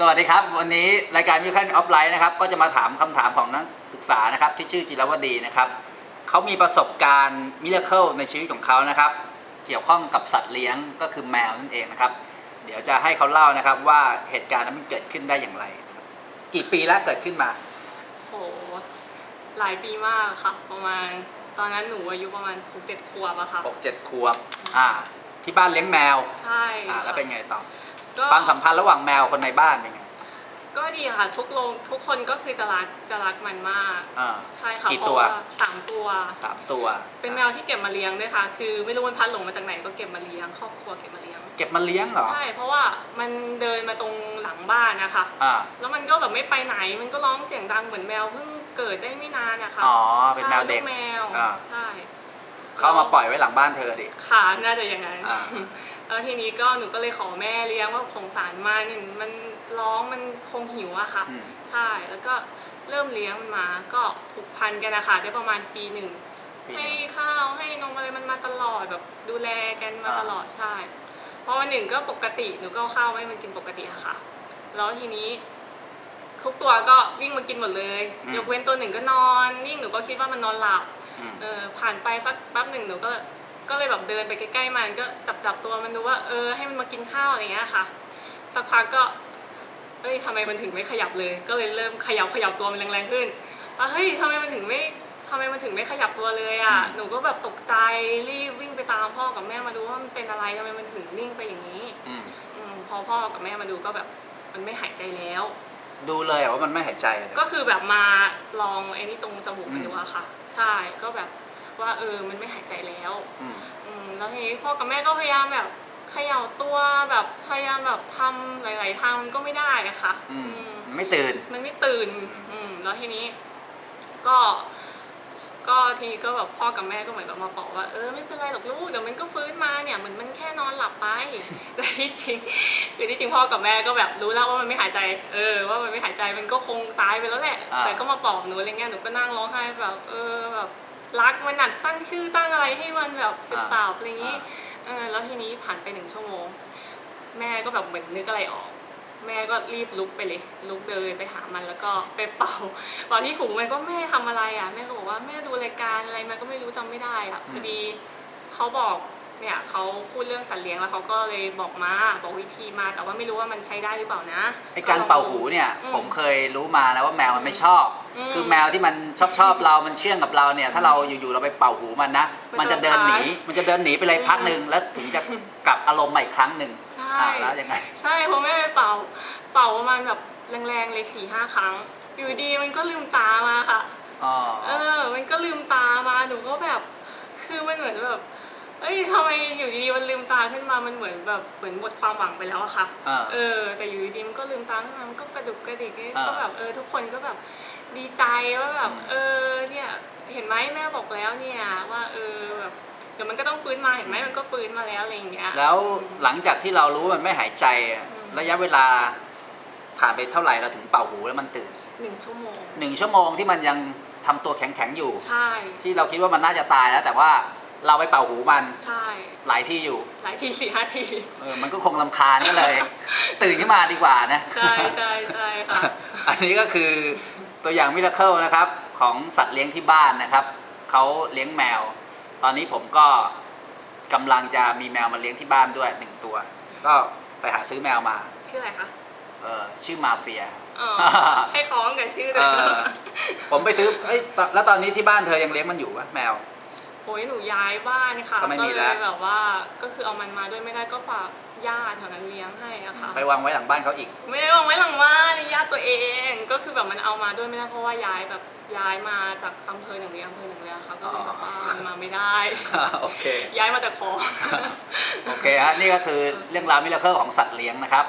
สวัสดีครับ วันนี้รายการมิคันออฟไลน์นะครับ ก็จะมาถามคำถามของนักศึกษานะครับ ที่ชื่อจิรวดีนะครับเขามีประสบการณ์มิราเคิลในชีวิตของเขานะครับ เกี่ยวข้องกับสัตว์เลี้ยงก็คือแมวนั่นเองนะครับ เดี๋ยวจะให้เขาเล่านะครับว่าเหตุการณ์นั้นมันเกิดขึ้นได้อย่างไร กี่ปีแล้วเกิดขึ้นมาโหหลายปีมากค่ะ ประมาณตอนนั้นหนูอายุประมาณหกเจ็ดขวบอะค่ะ6 7ขวบอ่า ที่บ้านเลี้ยงแมว ใช่อ่าค่ะแล้วเป็นไงต่อ ก็ ความสัมพันธ์ระหว่างแมวคนในบ้านเป็นไงก็ดีค่ะ ทุกโรงทุกคนก็คือจะรักจะรักมันมาก อ่า ใช่ค่ะกี่เพราะตัวว่าสามตัว สามตัวเป็นแมวที่เก็บมาเลี้ยงด้วยค่ะ คือไม่รู้มันพัดหลงมาจากไหนก็เก็บมาเลี้ยง ครอบครัวเก็บมาเลี้ยง เก็บมาเลี้ยงเหรอใช่ เพราะว่ามันเดินมาตรงหลังบ้านนะคะ อ่าแล้วมันก็แบบไม่ไปไหน มันก็ร้องเสียงดังเหมือนแมวเพิ่งเกิดได้ไม่นานนะคะอ๋อเป็นแมวเด็ก ใช่ลูแมวอ่า ใช่ เขาเอามาปล่อยไว้หลังบ้านเธอดิ ค่ะ น่าจะอย่างนั้น อ่า แล้วทีนี้ก็หนูก็เลยขอแม่เลี้ยงว่าสงสารมันมันร้องมันคงหิวอะค่ะ อืม ใช่แล้วก็เริ่มเลี้ยงมันมาก็ผูกพันกันนะคะได้ประมาณปีหนึ่ง ปีหให้นึ่งข้าวให้นมอะไรมันมาตลอดแบบดูแลกันมาอ่า ตลอดใช่ เพราะวันหนึ่งก็ปกติหนูก็เอาข้าวให้มันกินปกติอะค่ะ แล้วทีนี้ ทุกตัวก็วิ่งมากินหมดเลยยกเว้นตัวหนึ่งก็นอนนิ่งหนูก็คิดว่ามันนอนหลับอืม เออผ่านไปสักแป๊บหนึ่งหนูก็ ก็เลยแบบเดินไปใกล้ๆมันก็จับจับตัวมันดูว่าเออให้มันมากินข้าวอะไรอย่างเงี้ยค่ะ สักพักก็เอ้ยทำไมมันถึงไม่ขยับเลย ก็เลยเริ่มขยับขยับตัวมันแรงๆขึ้นว่าเฮ้ยทำไมมันถึงไม่ทำไมมันถึงไม่ขยับตัวเลยอะอืมหนูก็แบบตกใจรีบวิ่งไปตามพ่อกับแม่มาดูว่ามันเป็นอะไรทำไมมันถึงนิ่งไปอย่างนี้อืมอมพอพ่อกับแม่มาดูก็แบบมันไม่หายใจแล้ว ดูเลยอะว่ามันไม่หายใจเลยก็คือแบบมาลองไอ้นี่ตรงจมูกมันอืมดูอะค่ะ ใช่ ก็แบบ ว่าเออมันไม่หายใจแล้วอืมอืมแล้วทีนี้พ่อกับแม่ก็พยายามแบบเขย่าตัวแบบพยายามแบบทำหลาย ๆทางมันก็ไม่ได้อะค่ะอืมอืมไม่ตื่นมันไม่ตื่นอืมแล้วทีนี้ ก็ ก็ทีนี้ก็แบบพ่อกับแม่ก็เหมือนแบบมาบอกว่า เออไม่เป็นไรหรอกลูกเดี๋ยวมันก็ฟื้นมาเนี่ยเหมือนมันแค่นอนหลับไปแต่ที่จริงคือที่จริงพ่อกับแม่ก็แบบรู้แล้วว่ามันไม่หายใจ เออ ว่ามันไม่หายใจมันก็คงตายไปแล้วแหละอ่าแต่ก็มาปลอบหนูอะไรเงี้ยหนูก็นั่งร้องไห้แบบ เออแบบ รักมันนัดตั้งชื่อตั้งอะไรให้มันแบบเป็นสาวอะไรอย่างนี้เออแล้วทีนี้ผ่านไปหนึ่งชั่วโมง แม่ก็แบบเหมือนนึกอะไรออก แม่ก็รีบลุกไปเลย ลุกเดินไปหามันแล้วก็ไปเป่าเป่าที่หูมันก็แม่ทำอะไรอะแม่ก็บอกว่าแม่ดูรายการอะไรมันก็ไม่รู้จำไม่ได้อะพอดีเขาบอก เนี่ยเขาพูดเรื่องสัตว์เลี้ยงแล้วเขาก็เลยบอกมาบอกวิธีมาแต่ว่าไม่รู้ว่ามันใช้ได้หรือเปล่านะไอการเป่าหูเนี่ยอืมผมเคยรู้มานะว่าแมวมันไม่ชอบ อืมคือแมวที่มันชอบชอบเรา มันเชื่องกับเราเนี่ย ถ้าเราอยู่ๆเราไปเป่าหูมันนะ มัมันนจะจะเดินหนีคล้ายมันจะเดินหนีไปเลยพักหนึ่งแล้วถึงจะกลับอารมณ์ใหม่อีกครั้งหนึ่งใช่ อ่าแล้วยังไง ใช่เพราะแม่ไปเป่า เป่าประมาณแบบแรงๆเลยสี่ห้าครั้ง อยู่ดีมันก็ลืมตามาค่ะ อ๋อ เออ มันก็ลืมตามา หนูก็แบบ คือมันเหมือนแบบ เอ้ยทำไมอยู่ดีๆมันลืมตาขึ้นมามันเหมือนแบบเหมือนหมดความหวังไปแล้วอะค่ะ อ่า เออ แต่อยู่ดีๆมันก็ลืมตาขึ้นมามันก็กระดุกกระดิกอ่าก็แบบเออทุกคนก็แบบดีใจว่าแบบอืมเออเนี่ยเห็นไหมแม่บอกแล้วเนี่ยว่าเออแบบเดี๋ยวมันก็ต้องฟื้นมาเห็นไหมมันก็ฟื้นมาแล้วอะไรอย่างเงี้ย แล้วหลังจากที่เรารู้ว่ามันไม่หายใจอะอืม ระยะเวลาผ่านไปเท่าไหร่เราถึงเป่าหูแล้วมันตื่นหนึ่งชั่วโมงหนึ่งชั่วโมงที่มันยังทำตัวแข็งๆอยู่ ใช่ ที่เราคิดว่ามันน่าจะตายแล้ว แต่ว่า เราไปเป่าหูมันใช่ หลายที่อยู่หลายทีสี่ห้าที เออมันก็คงลำคาญก็เลย ตื่นขึ้นมาดีกว่านะ ใช่ใช่ใช่ค่ะ อันนี้ก็คือตัวอย่างมิราเคิลนะครับของสัตว์เลี้ยงที่บ้านนะครับเขาเลี้ยงแมว ตอนนี้ผมก็กำลังจะมีแมวมาเลี้ยงที่บ้านด้วยหนึ่งตัว ก็ไปหาซื้อแมวมา ชื่ออะไรคะเออชื่อมาเฟีย อ๋อ ให้คล้องกับชื่อเลเอยอผมไปซื้อเอ้ยตแล้วตอนนี้ที่บ้านเธอยังเลี้ยงมันอยู่ปะแมว โอ้ยหนูย้ายบ้านค่ะก็ไม่มีเลแล้วยแบบว่าก็คือเอามันมาด้วยไม่ได้ก็ฝากญาติแถวนั้นเลี้ยงให้อะค่ะ ไปวางไว้หลังบ้านเขาอีก ไม่ได้วางไว้หลังบ้านนี่ญาติตัวเอง ก็คือแบบมันเอามาด้วยไม่ได้เพราะว่าย้ายแบบย้ายมาจากอำเภอหนึ่งไปอำเภอหนึ่งเลยอะค่ะก็เลยแบบว่ามันมาไม่ได้ โอเค ย้ายมาแต่ของโอเคฮะนี่ก็คือเรื่องราวมิราเคิลของสัตว์เลี้ยงนะครับ